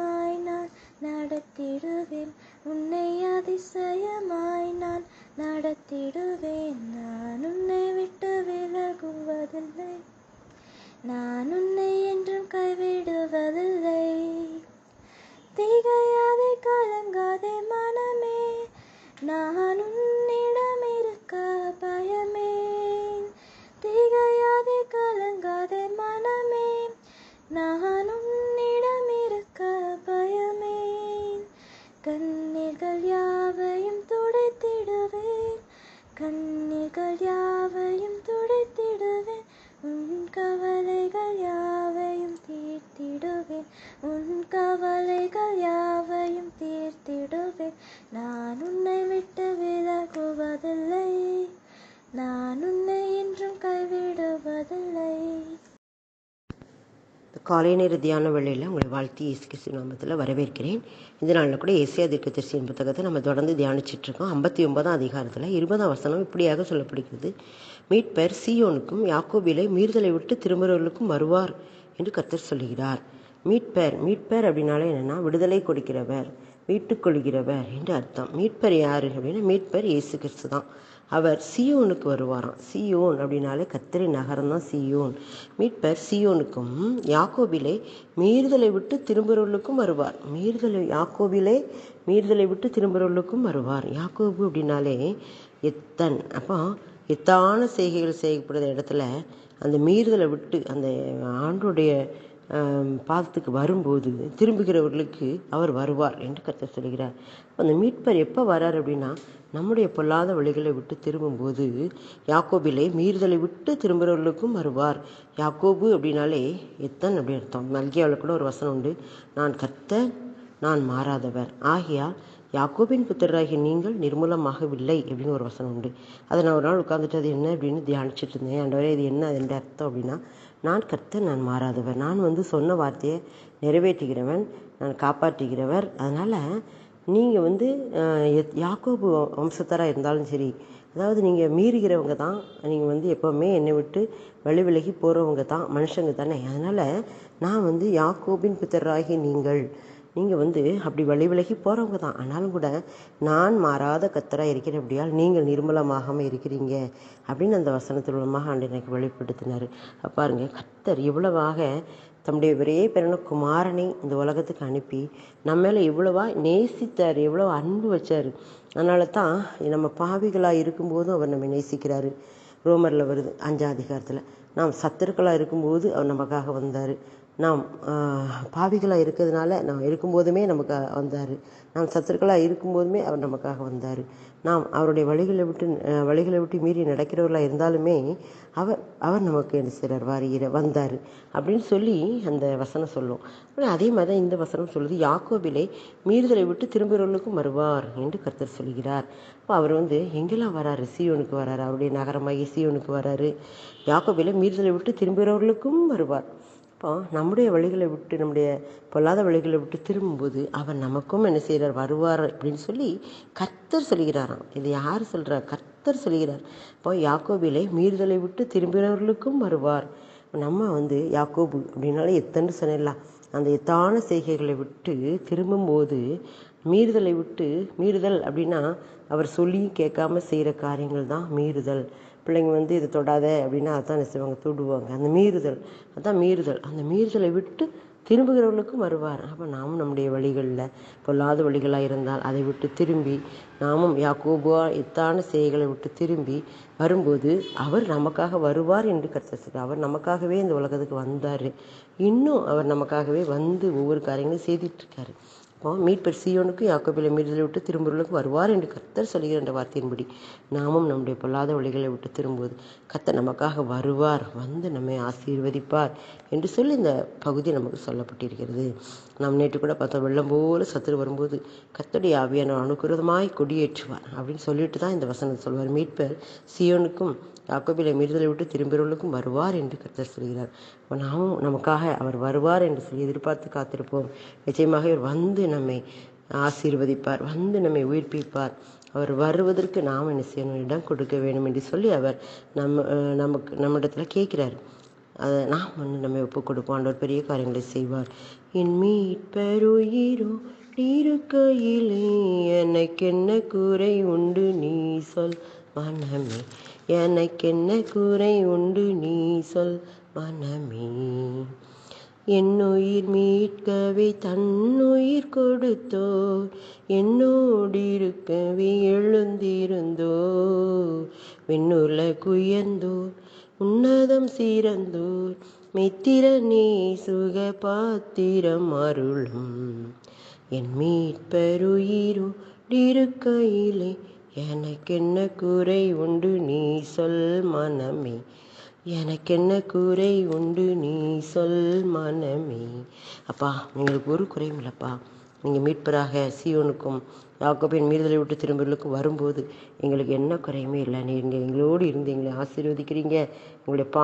அதிசயமாய் நான் நடத்திடுவேன். உன்னை அதிசயமாய் நான் நடத்திடுவேன். நான் உன்னை விட்டு விலகுவதில்லை. நான் உன்னை என்றும் கைவிடுவதில்லை. திகையாதே கலங்காதே மனமே. நான் உன்னிடம் இருக்க பயமே. திகையாதே கலங்காதே மனமே. நான் நான் உன்னை என்றும் கைவிடுவதில்லை. காலை நேர தியான வேளையில் உங்களை வாழ்த்தி இயேசு கிறிஸ்து நாமத்தில் வரவேற்கிறேன். இந்த நாளில் கூட ஏசியா தீர்க்கதரிசியின் புத்தகத்தை நம்ம தொடர்ந்து தியானிச்சிட்டு இருக்கோம். ஐம்பத்தி ஒன்பதாம் அதிகாரத்தில் இருபதாம் வசனம் இப்படியாக சொல்லப்படுகிறது. மீட்பர் சியோனுக்கும் யாக்கோபிலை மீறுதலை விட்டு திரும்புகிறவர்களுக்கும் வருவார் என்று கர்த்தர் சொல்லுகிறார். மீட்பர் மீட்பர் அப்படின்னாலே என்னென்னா விடுதலை கொடுக்கிறவர். மீட்டுக்கொள்கிறவர் என்று அர்த்தம். மீட்பர் யார் அப்படின்னா மீட்பர் இயேசு கிறிஸ்து தான். அவர் சியோனுக்கு வருவாராம். சியோன் அப்படின்னாலே கத்திரி நகரம் தான் சியோன். மீட்பர் சியோனுக்கும் யாக்கோபிலே மீறுதலை விட்டு திரும்புறவர்களுக்கும் வருவார். மீறுதலை யாக்கோபிலே மீறுதலை விட்டு திரும்புறவர்களுக்கும் வருவார். யாக்கோபு அப்படின்னாலே எத்தன். அப்போ எத்தான செய்கைகள் செய்யப்படுற இடத்துல அந்த மீறுதலை விட்டு அந்த ஆண்டுடைய பாதத்துக்கு வரும்போது திரும்புகிறவர்களுக்கு அவர் வருவார் என்று கர்த்தர் சொல்கிறார் அந்த மீட்பர் எப்போ வரார் அப்படின்னா நம்முடைய பொல்லாத வழிகளை விட்டு திரும்பும்போது யாக்கோபிலே மீறுதலை விட்டு திரும்புகிறவர்களுக்கும் வருவார். யாக்கோபு அப்படின்னாலே எத்தன் அப்படி அர்த்தம்? மல்கியாவில் கூட ஒரு வசனம் உண்டு. நான் கர்த்தர் நான் மாறாதவர். ஆகியா யாக்கோபின் புத்திரராகிய நீங்கள் நிர்மூலமாகவில்லை அப்படின்னு ஒரு வசனம் உண்டு. அதை நான் ஒரு நாள் உட்காந்துட்டு அது என்ன? அப்படின்னு தியானிச்சுட்டு இருந்தேன். ஆண்டவரே இது என்ன? அதன் அர்த்தம் அப்படின்னா நான் கர்த்தர் நான் மாறாதவர். நான் வந்து சொன்ன வார்த்தையை நிறைவேற்றுகிறவன் நான் காப்பாற்றுகிறவர். அதனால் நீங்கள் வந்து எத்- யாக்கோபு வம்சத்தராக இருந்தாலும் சரி அதாவது நீங்கள் மீறுகிறவங்க தான் நீங்கள் வந்து எப்போவுமே என்னை விட்டு வழி விலகி போகிறவங்க தான் மனுஷங்க தானே. அதனால் நான் வந்து யாக்கோபின் புத்தராகி நீங்கள் நீங்கள் வந்து அப்படி வழி விலகி போகிறவங்க தான். ஆனாலும் கூட நான் மாறாத கத்தராக இருக்கிறபடியால் நீங்கள் நிர்மலமாகாமல் இருக்கிறீங்க அப்படின்னு அந்த வசனத்தின் மூலமாக ஆண்டு எனக்கு வெளிப்படுத்தினார். பாருங்க கத்தர் இவ்வளவாக தம்முடைய ஒரே பிறன குமாரனை இந்த உலகத்துக்கு அனுப்பி நம்ம மேலே இவ்வளவா நேசித்தார் எவ்வளோ அன்பு வச்சார். அதனால தான் நம்ம பாவிகளாக இருக்கும்போதும் அவர் நம்ம நேசிக்கிறாரு. ரோமரில் வருது அஞ்சாம் அதிகாரத்தில். நாம் சத்துருக்களாக இருக்கும்போது அவர் நமக்காக வந்தார். நாம் பாவிகளாக இருக்கிறதுனால நாம் இருக்கும்போதுமே நமக்கு வந்தார். நாம் சத்துருக்களாக இருக்கும்போதுமே அவர் நமக்காக வந்தார். நாம் அவருடைய வழிகளை விட்டு வழிகளை விட்டு மீறி நடக்கிறவர்களாக இருந்தாலுமே அவர் அவர் நமக்கு என்ன செய்கிறார் வாரியிற வந்தார். அப்படின்னு சொல்லி அந்த வசனம் சொல்லும். ஆனால் அதே மாதிரி தான் இந்த வசனம் சொல்லுது. யாக்கோபிலை மீறுதலை விட்டு திரும்புகிறவர்களுக்கும் வருவார் என்று கர்த்தர் சொல்கிறார். அப்போ அவர் வந்து எங்கெல்லாம் வராரு? சியோனுக்கு வராரு? அவருடைய நகரமாகி சியோனுக்கு வராரு? யாக்கோபிலை மீறுதலை விட்டு திரும்புகிறவர்களுக்கும் வருவார். இப்போ நம்முடைய வழிகளை விட்டு நம்முடைய பொல்லாத வழிகளை விட்டு திரும்பும்போது அவர் நமக்கும் என்ன செய்கிறார்? வருவார் அப்படின்னு சொல்லி கர்த்தர் சொல்கிறாராம். இது யார் சொல்கிறா கர்த்தர் சொல்கிறார். இப்போ யாக்கோபிலே மீறுதலை விட்டு திரும்பினவர்களுக்கும் வருவார். நம்ம வந்து யாக்கோபு அப்படின்னாலே எத்தனை சொன்னலாம் அந்த எத்தான செய்கைகளை விட்டு திரும்பும்போது மீறுதலை விட்டு மீறுதல் அப்படின்னா அவர் சொல்லியும் கேட்காம செய்கிற காரியங்கள் தான் மீறுதல். பிள்ளைங்க வந்து இதை தொடாத அப்படின்னா அதான் என்ன செய்வாங்க தொடுவாங்க. அந்த மீறுதல் அதான் மீறுதல். அந்த மீறுதலை விட்டு திரும்புகிறவர்களுக்கும் வருவார். அப்போ நாமும் நம்முடைய வழிகளில் பொல்லாத வழிகளாக இருந்தால் அதை விட்டு திரும்பி நாமும் யாக்கோபுவா எத்தான செய்களை விட்டு திரும்பி வரும்போது அவர் நமக்காக வருவார் என்று கருத்து அவர் நமக்காகவே இந்த உலகத்துக்கு வந்தார். இன்னும் அவர் நமக்காகவே வந்து ஒவ்வொரு காரியங்களும் செய்துட்டு இருக்காரு. மீட்பர் சீயோனுக்கு யாக்கோபில மீறுதலை விட்டு திரும்புவர்களுக்கு வருவார் என்று கர்த்தர் சொல்கிற என்ற வார்த்தையின்படி நாமும் நம்முடைய பொல்லாத வழிகளை விட்டு திரும்புவது கர்த்தர் நமக்காக வருவார் வந்து நம்மை ஆசீர்வதிப்பார் என்று சொல்லி இந்த பகுதி நமக்கு சொல்லப்பட்டிருக்கிறது. நாம் நேற்று கூட பார்த்தோம் வெள்ளம் போல சத்துரு வரும்போது கத்தடி ஆவியான அனுகிரதமாய் கொடியேற்றுவார் அப்படின்னு சொல்லிட்டு தான் இந்த வசனத்தை சொல்வார். மீட்பர் சியோனுக்கும் யாக்கோபிலை மீறுதலை விட்டு திரும்புகிறவர்களுக்கும் வருவார் என்று கர்த்தர் சொல்கிறார். நாமும் நமக்காக அவர் வருவார் என்று சொல்லி எதிர்பார்த்து காத்திருப்போம். நிச்சயமாக இவர் வந்து நம்மை ஆசீர்வதிப்பார் வந்து நம்மை உயிர்ப்பிப்பார். அவர் வருவதற்கு நாம் என்ன செய்யணும்? இடம் கொடுக்க வேண்டும் என்று சொல்லி அவர் நம்ம நமக்கு நம்மிடத்தில் கேட்கிறார். அதை நாம் வந்து நம்மை ஒப்புக் கொடுப்போம். ஆண்டவர் பெரிய காரியங்களை செய்வார். என் மீட்பருயிரோ இருக்கையிலே எனக்கென்ன குறை உண்டு நீ சொல். மனமே எனக்கென்ன குறை உண்டு நீ சொல். மனமே. என்னுயிர் மீட்கவே தன்னுயிர் கொடுத்தோ? என்னோடு இருக்கவே எழுந்திருந்தோ? விண்ணுல குயர்ந்தோர் உன்னதம் சிறந்தோர் மித்திரனே சுக பாத்திரம் அருளும். என் மீட்பருயிரோ இருக்கையிலே எனக்கென்ன குறை உண்டு நீ சொல் மனமே. எனக்கென்ன குறை உண்டு நீ சொல் மனமே. அப்பா எங்களுக்கு ஒரு குறையும் இல்லைப்பா. நீங்கள் மீட்பராக சீயோனுக்கும் யாக்கோபின் மீறுதலை விட்டு திரும்பலுக்கும் வரும்போது எங்களுக்கு என்ன குறையுமே இல்லை. நீங்கள் எங்களோடு இருந்து எங்களை ஆசீர்வதிக்கிறீங்க. உங்களுடைய பா